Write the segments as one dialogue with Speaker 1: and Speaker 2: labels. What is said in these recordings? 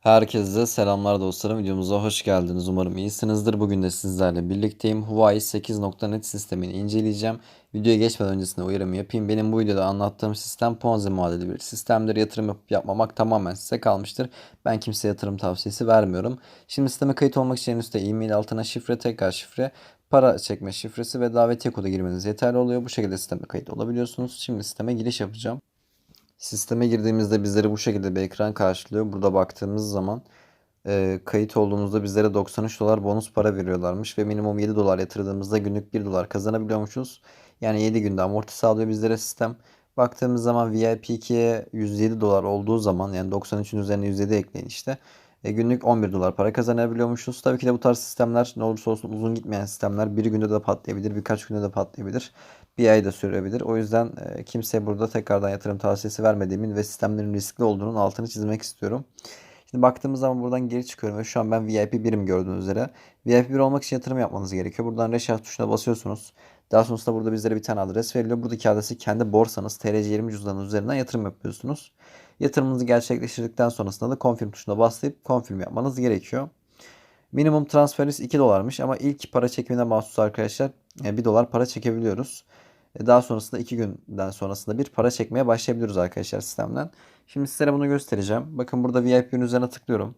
Speaker 1: Herkese selamlar dostlarım. Videomuza hoş geldiniz. Umarım iyisinizdir. Bugün de sizlerle birlikteyim. Huawei 8.net sistemini inceleyeceğim. Videoya geçmeden öncesinde uyarımı yapayım. Benim bu videoda anlattığım sistem Ponzi modeli bir sistemdir. Yatırım yapıp yapmamak tamamen size kalmıştır. Ben kimseye yatırım tavsiyesi vermiyorum. Şimdi sisteme kayıt olmak için üstte e-mail altına şifre, tekrar şifre, para çekme şifresi ve davetiye kodu girmeniz yeterli oluyor. Bu şekilde sisteme kayıt olabiliyorsunuz. Şimdi sisteme giriş yapacağım. Sisteme girdiğimizde bizleri bu şekilde bir ekran karşılıyor. Burada baktığımız zaman e, kayıt olduğumuzda bizlere 93 dolar bonus para veriyorlarmış ve minimum 7 dolar yatırdığımızda günlük 1 dolar kazanabiliyormuşuz. Yani 7 günde amorti sağlıyor bizlere sistem. Baktığımız zaman VIP 2'ye 107 dolar olduğu zaman yani 93'ün üzerine 107 ekleyin işte. E, günlük 11 dolar para kazanabiliyormuşuz. Tabii ki de bu tarz sistemler ne olursa olsun uzun gitmeyen sistemler bir günde de patlayabilir, birkaç günde de patlayabilir. Bir ay da sürebilir. O yüzden e, kimseye burada tekrardan yatırım tavsiyesi vermediğimin ve sistemlerin riskli olduğunun altını çizmek istiyorum. Şimdi baktığımız zaman buradan geri çıkıyorum ve şu an ben VIP 1'im gördüğünüz üzere. VIP 1 olmak için yatırım yapmanız gerekiyor. Buradan Reşat tuşuna basıyorsunuz. Daha sonrasında burada bizlere bir tane adres veriliyor. Buradaki adresi kendi borsanız TRC20 cüzdanı üzerinden yatırım yapıyorsunuz. Yatırımınızı gerçekleştirdikten sonrasında da confirm tuşuna basıp confirm yapmanız gerekiyor. Minimum transferiniz 2 dolarmış ama ilk para çekimine mahsus arkadaşlar 1 dolar para çekebiliyoruz. E, daha sonrasında 2 günden sonrasında bir para çekmeye başlayabiliyoruz arkadaşlar sistemden. Şimdi sizlere bunu göstereceğim. Bakın burada VIP'nin üzerine tıklıyorum.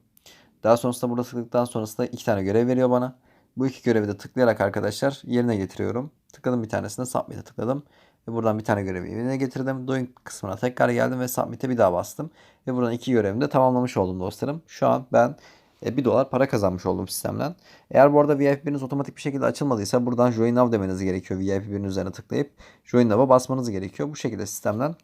Speaker 1: Daha sonrasında burada tıkladıktan sonrasında iki tane görev veriyor bana. Bu iki görevi de tıklayarak arkadaşlar yerine getiriyorum. Tıkladım bir tanesine Submit'e tıkladım. Ve buradan bir tane görevi yerine getirdim. Doing kısmına tekrar geldim ve Submit'e bir daha bastım. Ve buradan iki görevimi de tamamlamış oldum dostlarım. Şu an ben 1 dolar para kazanmış oldum sistemden. Eğer bu arada VIP biriniz otomatik bir şekilde açılmadıysa buradan Join Now demeniz gerekiyor. VIP birinin üzerine tıklayıp Join Now'a basmanız gerekiyor. Bu şekilde sistemden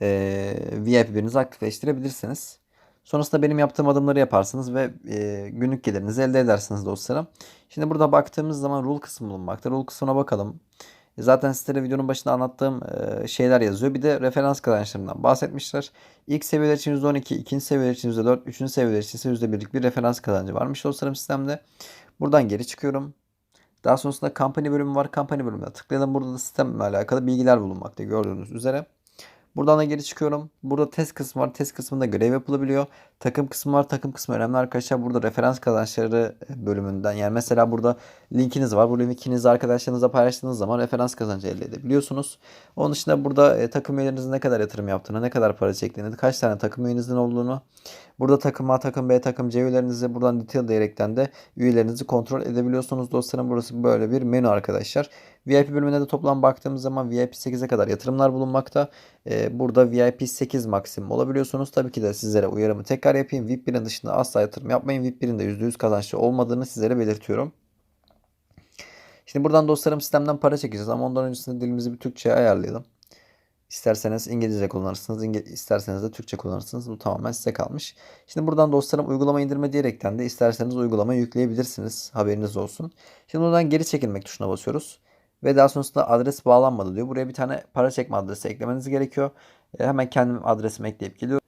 Speaker 1: e, VIP birinizi aktifleştirebilirsiniz. Sonrasında benim yaptığım adımları yaparsınız ve e, günlük gelirinizi elde edersiniz dostlarım. Şimdi burada baktığımız zaman rule kısmı bulunmakta. Rule kısmına bakalım. Zaten sizlere videonun başında anlattığım şeyler yazıyor. Bir de referans kazançlarından bahsetmişler. İlk seviyeler için %12, ikinci seviyeler için %4, üçüncü seviyeler için ise %1'lik bir referans kazancı varmış dostlarım sistemde. Buradan geri çıkıyorum. Daha sonrasında company bölümü var. Company bölümüne tıklayalım. Burada da sistemle alakalı bilgiler bulunmakta gördüğünüz üzere. Buradan da geri çıkıyorum. Burada test kısmı var. Test kısmında görev yapılabiliyor. Takım kısmı var. Takım kısmı önemli arkadaşlar. Burada referans kazançları bölümünden yani mesela burada linkiniz var. Bu linkinizi arkadaşlarınızla paylaştığınız zaman referans kazancı elde edebiliyorsunuz. Onun dışında burada e, takım üyelerinizin ne kadar yatırım yaptığını, ne kadar para çektiğini, kaç tane takım üyenizin olduğunu, burada takım A, takım B, takım C üyelerinizi buradan detail diyerekten de üyelerinizi kontrol edebiliyorsunuz dostlarım. Burası böyle bir menü arkadaşlar. VIP bölümüne de toplam baktığımız zaman VIP 8'e kadar yatırımlar bulunmakta. Ee, burada VIP 8 maksimum olabiliyorsunuz. Tabii ki de sizlere uyarımı tekrar yapayım. VIP 1'in dışında asla yatırım yapmayın. VIP 1'in de %100 kazançlı olmadığını sizlere belirtiyorum. Şimdi buradan dostlarım sistemden para çekeceğiz ama ondan öncesinde dilimizi bir Türkçe'ye ayarlayalım. İsterseniz İngilizce kullanırsınız, İnge isterseniz de Türkçe kullanırsınız. Bu tamamen size kalmış. Şimdi buradan dostlarım uygulama indirme diyerekten de isterseniz uygulama yükleyebilirsiniz. Haberiniz olsun. Şimdi buradan geri çekilmek tuşuna basıyoruz. Ve daha sonrasında adres bağlanmadı diyor. Buraya bir tane para çekme adresi eklemeniz gerekiyor. E, hemen kendim adresimi ekleyip geliyorum.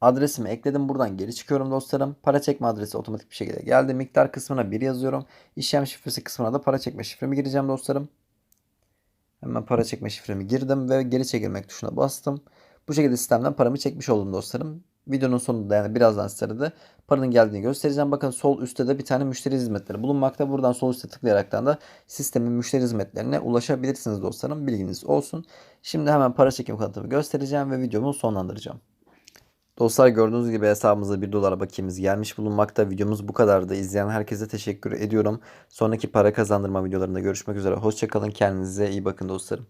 Speaker 1: Adresimi ekledim. Buradan geri çıkıyorum dostlarım. Para çekme adresi otomatik bir şekilde geldi. Miktar kısmına 1 yazıyorum. İşlem şifresi kısmına da para çekme şifremi gireceğim dostlarım. Hemen para çekme şifremi girdim ve geri çekilmek tuşuna bastım. Bu şekilde sistemden paramı çekmiş oldum dostlarım. Videonun sonunda yani birazdan sizlere de paranın geldiğini göstereceğim. Bakın sol üstte de bir tane müşteri hizmetleri bulunmakta. Buradan sol üstte tıklayaraktan da sistemin müşteri hizmetlerine ulaşabilirsiniz dostlarım. Bilginiz olsun. Şimdi hemen para çekim kanıtımı göstereceğim ve videomu sonlandıracağım. Dostlar gördüğünüz gibi hesabımıza 1 dolar bakiyemiz gelmiş bulunmakta. Videomuz bu kadardı. İzleyen herkese teşekkür ediyorum. Sonraki para kazandırma videolarında görüşmek üzere. Hoşçakalın. Kendinize iyi bakın dostlarım.